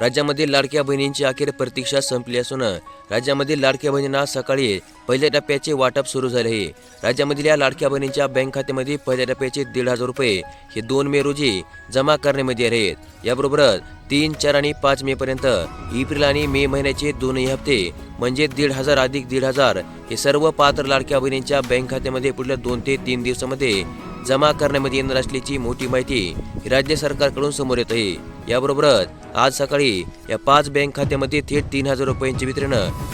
राज्यामधील लाडक्या बहिणींची अखेर प्रतीक्षा संपली असून राज्यामधील लाडक्या बहिणींना सकाळी पहिल्या टप्प्याचे वाटप सुरू झाले आहे. राज्यामधील या लाडक्या बहिणींच्या बँक खात्यामध्ये पहिल्या टप्प्याचे दीड हजार रुपये हे दोन मे रोजी जमा करण्यामध्ये आहेत. याबरोबरच तीन चार आणि पाच मे पर्यंत एप्रिल आणि मे महिन्याचे दोनही हप्ते म्हणजे दीड हजार अधिक दीड हजार हे सर्व पात्र लाडक्या बहिणींच्या बँक खात्यामध्ये पुढल्या दोन ते तीन दिवसामध्ये जमा करण्यामध्ये येणार असल्याची मोठी माहिती ही राज्य सरकारकडून समोर येत आहे. याबरोबरच आज सकाळी या पाच बँक खात्यामध्ये थेट तीन हजार रुपयांचे वितरण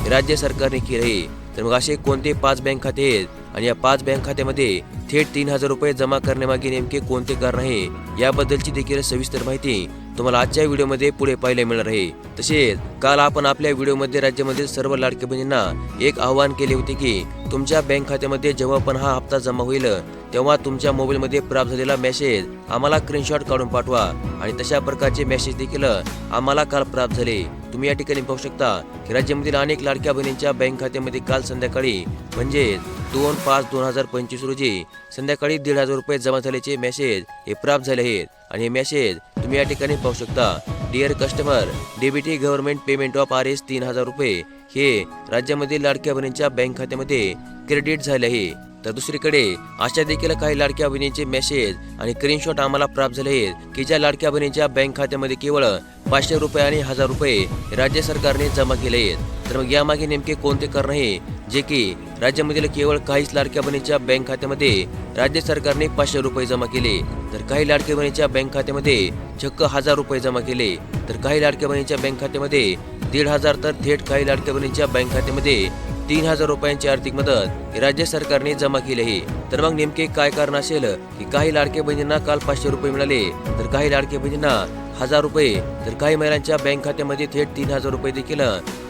राज्य सरकारने केले आहे. तर मग असे कोणते पाच बँक खाते आहेत? आणि या पाच बँक खात्यामध्ये थेट तीन हजार रुपये जमा करण्यामागे नेमके कोणते कारण आहे? याबद्दलची देखील सविस्तर माहिती तुम्हाला आजच्या व्हिडिओमध्ये पुढे पाहायला मिळणार आहे. तसेच काल आपण आपल्या व्हिडिओमध्ये राज्यामधील सर्व लाडक्या बहिणींना एक आवाहन केले होते की तुमच्या बँक खात्यामध्ये जेव्हा पण हा हप्ता जमा होईल तेव्हा तुमच्या मोबाईलमध्ये प्राप्त झालेला मेसेज आम्हाला स्क्रीनशॉट काढून पाठवा आणि तशा प्रकारचे मेसेज देखील आम्हाला काल प्राप्त झाले. तुम्ही या ठिकाणी पाहू शकता की राज्यामधील अनेक लाडक्या बहिणींच्या बँक खात्यामध्ये काल संध्याकाळी म्हणजे दोन पाच दोन हजार पंचवीस रोजी संध्याकाळी दीड हजार रुपये जमा झाल्याचे मेसेज हे प्राप्त झाले आहेत. आणि हे मेसेज तुम्ही या ठिकाणी पाहू शकता. Dear customer DBT government payment of R S तीन हजार रुपये हे राज्यामधील लाडक्या बहिणींच्या बँक खात्यामध्ये क्रेडिट झाले आहे. तर दुसरीकडे अशा देखील काही लाडक्या बहिणींचे मेसेज आणि स्क्रीनशॉट आम्हाला प्राप्त झाले आहेत की ज्या लाडक्या बहिणींच्या बँक खात्यामध्ये केवळ पाचशे रुपये आणि हजार रुपये राज्य सरकारने जमा केले आहेत. तर मग यामागे नेमके कोणते कारण आहे? जे की राज्यामधील केवळ काहीच लाडक्या बहिणीच्या बँक खात्यामध्ये राज्य सरकारने पाचशे रुपये जमा केले. तर काही लाडक्या बहिणीच्या बँक खात्यामध्ये चक्क हजार रुपये जमा केले. तर काही लाडक्या बहिणीच्या बँक खात्यामध्ये दीड हजार तर थेट काही लाडक्या बहिणीच्या बँक खात्यामध्ये तीन हजार रुपयांची आर्थिक मदत राज्य सरकारने जमा केली आहे. तर मग नेमके काय कारण असेल की काही लाडक्या बहिणींना काल पाचशे रुपये मिळाले. तर काही लाडक्या बहिणींना हजार रुपये. तर काही महिलांच्या बँक खात्यामध्ये थेट तीन हजार रुपये देखील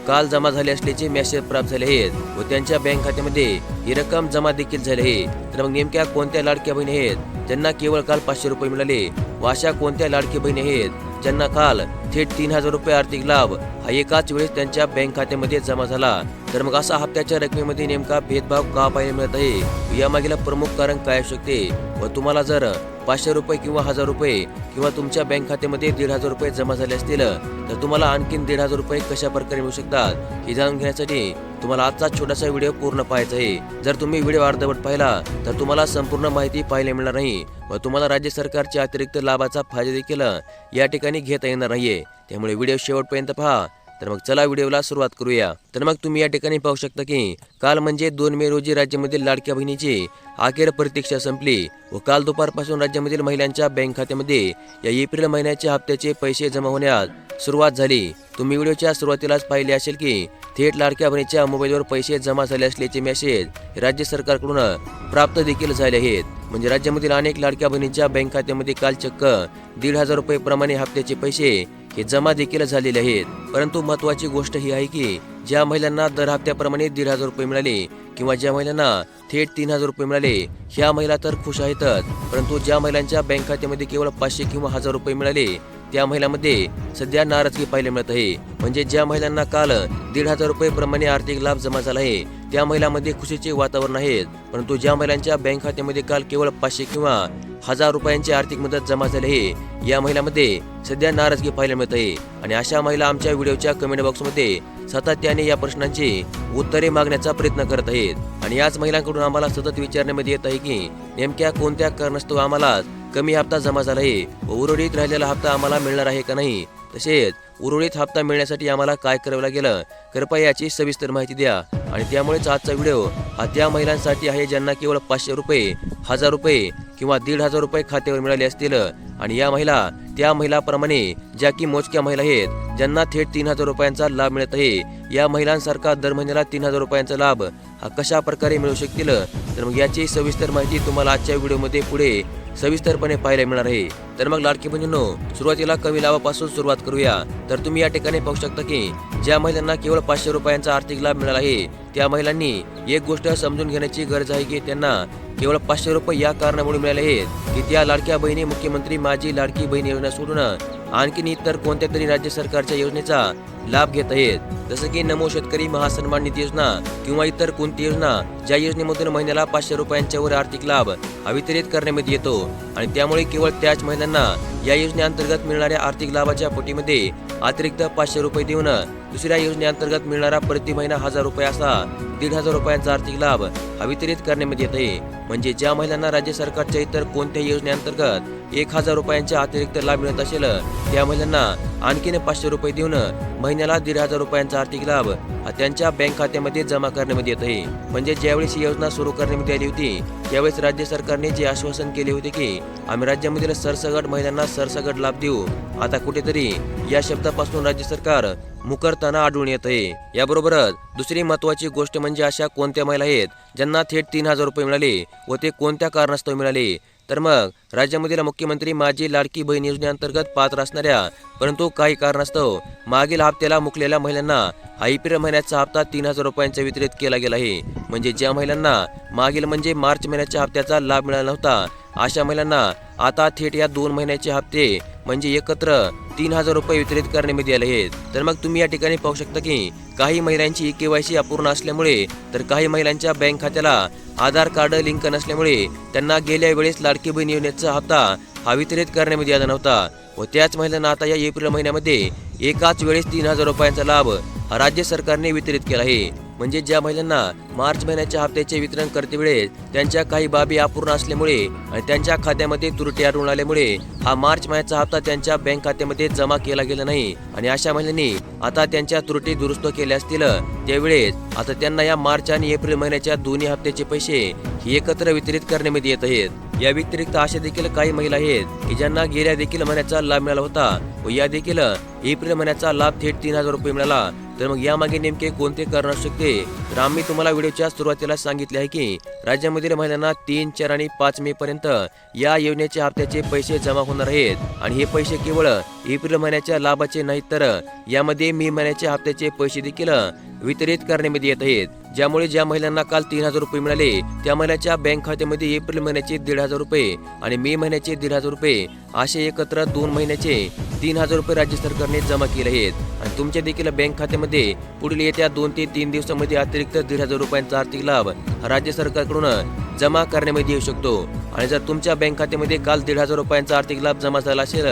काल जमा झाले असल्याचे मेसेज प्राप्त झाले आहेत व त्यांच्या बँक खात्यामध्ये ही रक्कम जमा देखील झाली आहे. तर मग नेमक्या कोणत्या लाडक्या बहिणी आहेत? ज्यांना केवळ काल पाचशे रुपये मिळाले व अशा कोणत्या लाडक्या बहिणी आहेत? ज्यांना काल थेट तीन हजार रुपये आर्थिक लाभ हा एकाच वेळेस त्यांच्या बँक खात्यामध्ये जमा झाला. तर मग असा हप्त्याच्या रकमेमध्ये नेमका भेदभाव का पाहायला मिळत आहे? यामागील प्रमुख कारण काय असू शकते? व तुम्हाला जर पाचशे रुपये किंवा हजार रुपये किंवा तुमच्या बँक खात्यामध्ये दीड हजार रुपये जमा झाले असतील तर तुम्हाला आणखीन दीड हजार रुपये कशा प्रकारे मिळू शकतात हे जाणून घेण्यासाठी तुम्हाला आजचा छोटासा व्हिडिओ पूर्ण पाहायचा आहे. जर तुम्ही व्हिडिओ अर्धवट पाहिला तर तुम्हाला संपूर्ण माहिती पाहायला मिळणार नाही व तुम्हाला राज्य सरकारच्या अतिरिक्त लाभाचा फायदा देखील या ठिकाणी घेता येणार नाहीये. त्यामुळे व्हिडिओ शेवटपर्यंत पहा. तर मग चला व्हिडिओला सुरुवात करूया. तर मग तुम्ही या ठिकाणी पाहू शकता की काल म्हणजे दोन मे रोजी राज्यामधील लाडक्या बहिणीची अखेर प्रतीक्षा संपली व काल दुपारपासून राज्यामधील महिलांच्या बँक खात्यामध्ये या एप्रिल महिन्याच्या हप्त्याचे पैसे जमा होण्यास सुरुवात झाली. तुम्ही व्हिडिओच्या सुरुवातीलाच पाहिले असेल की थेट लाडक्या बहिणीच्या मोबाईलवर पैसे जमा झाले असल्याचे मेसेज राज्य सरकारकडून प्राप्त देखील झाले आहेत. म्हणजे राज्यामधील अनेक लाडक्या बहिणींच्या बँक खात्यामध्ये काल चक्क दीड हजार रुपये प्रमाणे हप्त्याचे पैसे हे जमा देखील झालेले आहेत. परंतु महत्वाची गोष्ट ही आहे की ज्या महिलांना दर हप्त्याप्रमाणे दीड हजार रुपये मिळाले किंवा ज्या महिलांना थेट तीन हजार रुपये मिळाले ह्या महिला तर खुश आहेतच. परंतु ज्या महिलांच्या बँक खात्यामध्ये केवळ पाचशे किंवा हजार रुपये मिळाले त्या महिलांमध्ये सध्या नाराजगी पाहायला मिळत आहे. म्हणजे ज्या महिलांना काल दीड हजार रुपये प्रमाणे आर्थिक लाभ जमा झाला आहे त्या महिलांमध्ये खुशीचे वातावरण आहे. परंतु ज्या महिलांच्या बँक खात्यामध्ये काल केवळ पाचशे किंवा हजार रुपयांची आर्थिक मदत जमा झाली आहे. या महिलांमध्ये सध्या नाराजगी पाहायला मिळत आहे आणि अशा महिला आमच्या व्हिडिओच्या कमेंट बॉक्समध्ये सातत्याने या प्रश्नांची उत्तरे मागण्याचा प्रयत्न करत आहेत. आणि याच महिलांकडून आम्हाला सतत विचारण्यामध्ये येत आहे की नेमक्या कोणत्या कारणास्तव आम्हाला कमी हप्ता जमा झाला आहे व उर्वरित राहिलेला हप्ता आम्हाला मिळणार आहे का नाही? तसेच उर्वरित हप्ता मिळण्यासाठी आम्हाला काय करावं लागेल? कृपया याची सविस्तर माहिती द्या. आणि त्यामुळेच आजचा व्हिडिओ हा त्या महिलांसाठी आहे ज्यांना केवळ पाचशे रुपये हजार रुपये किंवा दीड हजार रुपये खात्यावर मिळाले असतील. आणि या महिला त्या महिलाप्रमाणे ज्या की मोजक्या महिला आहेत ज्यांना थेट तीन हजार रुपयांचा लाभ मिळत आहे या महिलांसारखा दर महिन्याला तीन हजार रुपयांचा लाभ हा कशा प्रकारे मिळू शकतील? तर मग याची सविस्तर माहिती तुम्हाला आजच्या व्हिडिओमध्ये पुढे सविस्तरपणे पाहायला मिळणार आहे. तर मग लाडकी बहिणींनो सुरुवातीला कमी लाभापासून सुरुवात करूया. तर तुम्ही या ठिकाणी पाहू शकता की ज्या महिलांना केवळ पाचशे रुपयांचा आर्थिक लाभ मिळाला आहे त्या महिलांनी एक गोष्ट समजून घेण्याची गरज आहे की त्यांना केवळ पाचशे रुपये या कारणामुळे मिळाले आहेत. की त्या लाडक्या बहिणी मुख्यमंत्री माझी लाडकी बहीण योजना सोडून आणखीन इतर कोणत्या तरी राज्य सरकारच्या योजनेचा लाभ घेत आहेत. जसं की नमो शेतकरी महासन्मान निधी योजना किंवा इतर कोणती योजना ज्या योजनेमधून महिन्याला पाचशे रुपयांच्या वर आर्थिक लाभ हा वितरित करण्यामध्ये येतो आणि त्यामुळे केवळ त्याच महिलांना या योजनेअंतर्गत मिळणाऱ्या आर्थिक लाभाच्या पोटीमध्ये अतिरिक्त पाचशे रुपये देऊन दुसऱ्या योजनेअंतर्गत मिळणारा प्रति महिना हजार रुपये असा दीड हजार रुपयांचा आर्थिक लाभ हा वितरित करण्यात येत आहे म्हणजे ज्या महिलांना राज्य सरकारच्या इतर कोणत्याही योजनेअंतर्गत एक हजार रुपयांचा अतिरिक्त लाभ मिळत असेल त्या महिलांना आणखीन पाचशे रुपये देऊन महिन्याला दीड हजार रुपयांचा आर्थिक लाभ हा त्यांच्या बँक खात्यामध्ये जमा करण्यात येत आहे म्हणजे ज्यावेळेस ही योजना सुरू करण्यात आली होती त्यावेळेस राज्य सरकारने जे आश्वासन केले होते की आम्ही राज्यामधील सरसगट महिलांना सरसगट लाभ देऊ. आता कुठेतरी या शब्दापासून राज्य सरकार मुकरताना आढळून येत आहे याबरोबरच दुसरी महत्वाची गोष्ट म्हणजे म्हणजे अशा कोणत्या महिला आहेत ज्यांना थेट तीन हजार रुपये मिळाले व ते कोणत्या कारणास्तव मिळाले? तर मग राज्यामधील मुख्यमंत्री माझी लाडकी बहीण योजनेअंतर्गत पात्र असणाऱ्या परंतु काही कारणास्तव मागील हप्त्याला मुकलेल्या महिलांना हा एप्रिल महिन्याचा हप्ता तीन हजार रुपयांचा वितरित केला गेला आहे. म्हणजे ज्या महिलांना मागील म्हणजे मार्च महिन्याच्या हप्त्याचा लाभ मिळाला नव्हता अशा महिलांना आता थेट या दोन महिन्याचे हप्ते म्हणजे एकत्र तीन हजार रुपये वितरित करण्यामध्ये आले आहेत. तर मग तुम्ही या ठिकाणी पाहू शकता की काही महिलांची ई केवायसी अपूर्ण असल्यामुळे तर काही महिलांच्या बँक खात्याला आधार कार्ड लिंक नसल्यामुळे त्यांना गेल्या वेळेस लाडकी बहीण योजनेचा हप्ता हा वितरित करण्यामध्ये आला नव्हता. व त्याच महिलांना आता या एप्रिल महिन्यामध्ये एकाच वेळेस तीन हजार रुपयांचा लाभ हा राज्य सरकारने वितरित केला आहे. म्हणजे ज्या महिलांना मार्च महिन्याच्या हप्त्याचे वितरण करते वेळेस त्यांच्या काही बाबी अपूर्ण असल्यामुळे आणि त्यांच्या खात्यामध्ये त्रुटी आढळून आल्यामुळे हा मार्च महिन्याचा हप्ता त्यांच्या बँक खात्यामध्ये जमा केला गेला नाही. आणि अशा महिलांनी आता त्यांच्या त्रुटी दुरुस्त केल्या असतील त्यावेळेस आता त्यांना या मार्च आणि एप्रिल महिन्याच्या दोन्ही हप्त्याचे पैसे हे एकत्र वितरित करण्यामध्ये येत आहेत. या व्यतिरिक्त अशा देखील काही महिला आहेत की ज्यांना गेल्या देखील महिन्याचा लाभ मिळाला होता व या देखील एप्रिल महिन्याचा लाभ थेट तीन हजार रुपये मिळाला. तर मग यामागे नेमके कोणते कारण असू शकते तर आम्ही तुम्हाला व्हिडिओच्या सुरुवातीला सांगितले आहे की राज्यामधील महिलांना तीन चार आणि पाच मे पर्यंत या योजनेच्या हप्त्याचे पैसे जमा होणार आहेत. आणि हे पैसे केवळ एप्रिल महिन्याच्या लाभाचे नाहीत तर यामध्ये मे महिन्याच्या हप्त्याचे पैसे देखील वितरित करण्यामध्ये येत आहेत. ज्यामुळे ज्या महिलांना काल तीन हजार रुपये मिळाले त्या महिलाच्या बँक खात्यामध्ये एप्रिल महिन्याचे दीड हजार रुपये आणि मे महिन्याचे दीड हजार रुपये असे एकत्र दोन महिन्याचे तीन हजार रुपये राज्य सरकारने जमा केले आहेत. आणि तुमच्या देखील बँक खात्यामध्ये पुढील येत्या दोन ते तीन दिवसामध्ये अतिरिक्त दीड हजार रुपयांचा आर्थिक लाभ राज्य सरकारकडून जमा करण्यामध्ये येऊ शकतो. आणि जर तुमच्या बँक खात्यामध्ये काल दीड हजार रुपयांचा आर्थिक लाभ जमा झाला असेल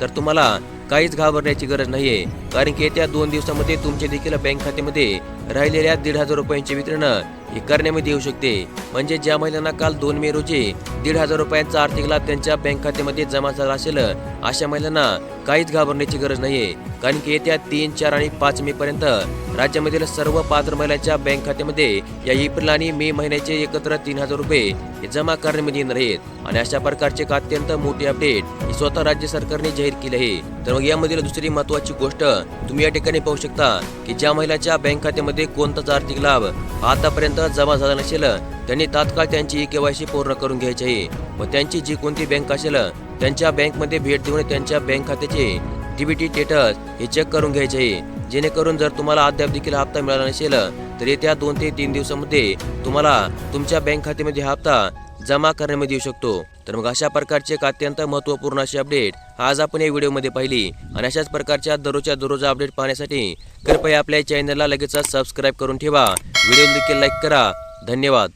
तर तुम्हाला काहीच घाबरण्याची गरज नाहीये. कारण की येत्या दोन दिवसामध्ये तुमच्या देखील बँक खात्यामध्ये राहिलेल्या दीड हजार रुपयांचे वितरण हे करण्यामध्ये येऊ शकते. म्हणजे ज्या महिलांना काल दोन मे रोजी दीड हजार रुपयांचा आर्थिक लाभ त्यांच्या बँक खात्यामध्ये जमा झाला असेल अशा महिलांना काहीच घाबरण्याची गरज नाहीये. कारण की येत्या तीन चार आणि पाच मे पर्यंत राज्यामधील सर्व पात्र महिलांच्या बँक खात्यामध्ये या एप्रिल आणि मे महिन्याचे एकत्र तीन हजार रुपये हे जमा करण्यामध्ये येणार आहेत. आणि अशा प्रकारचे एक अत्यंत मोठी अपडेट स्वतः राज्य सरकारने जाहीर केली आहे. तर मग यामधील दुसरी महत्वाची गोष्ट तुम्ही या ठिकाणी पाहू शकता की ज्या महिलाच्या बँक खात्यामध्ये कोणताच आर्थिक लाभ आतापर्यंत जमा झाला नसेल त्यांनी तात्काळ त्यांची ई केवायसी पूर्ण करून घ्यायची. आहे व त्यांची जी कोणती बँक असेल त्यांच्या बँकमध्ये भेट देऊन त्यांच्या बँक खात्याचे डीबीटी स्टेटस हे चेक करून घ्यायचे. आहे जेणेकरून जर तुम्हाला अद्याप देखील हप्ता मिळाला नसेल तर येत्या दोन ते तीन दिवसामध्ये तुम्हाला तुमच्या बँक खात्यामध्ये हा हप्ता जमा करण्यामध्ये येऊ शकतो. तर मग अशा प्रकारचे एक अत्यंत महत्त्वपूर्ण अशी अपडेट आज आपण या व्हिडिओमध्ये पाहिली. आणि अशाच प्रकारच्या दररोजच्या दररोज अपडेट पाहण्यासाठी कृपया आपल्या चॅनलला लगेचच सबस्क्राईब करून ठेवा. व्हिडिओ देखील लाईक करा. धन्यवाद.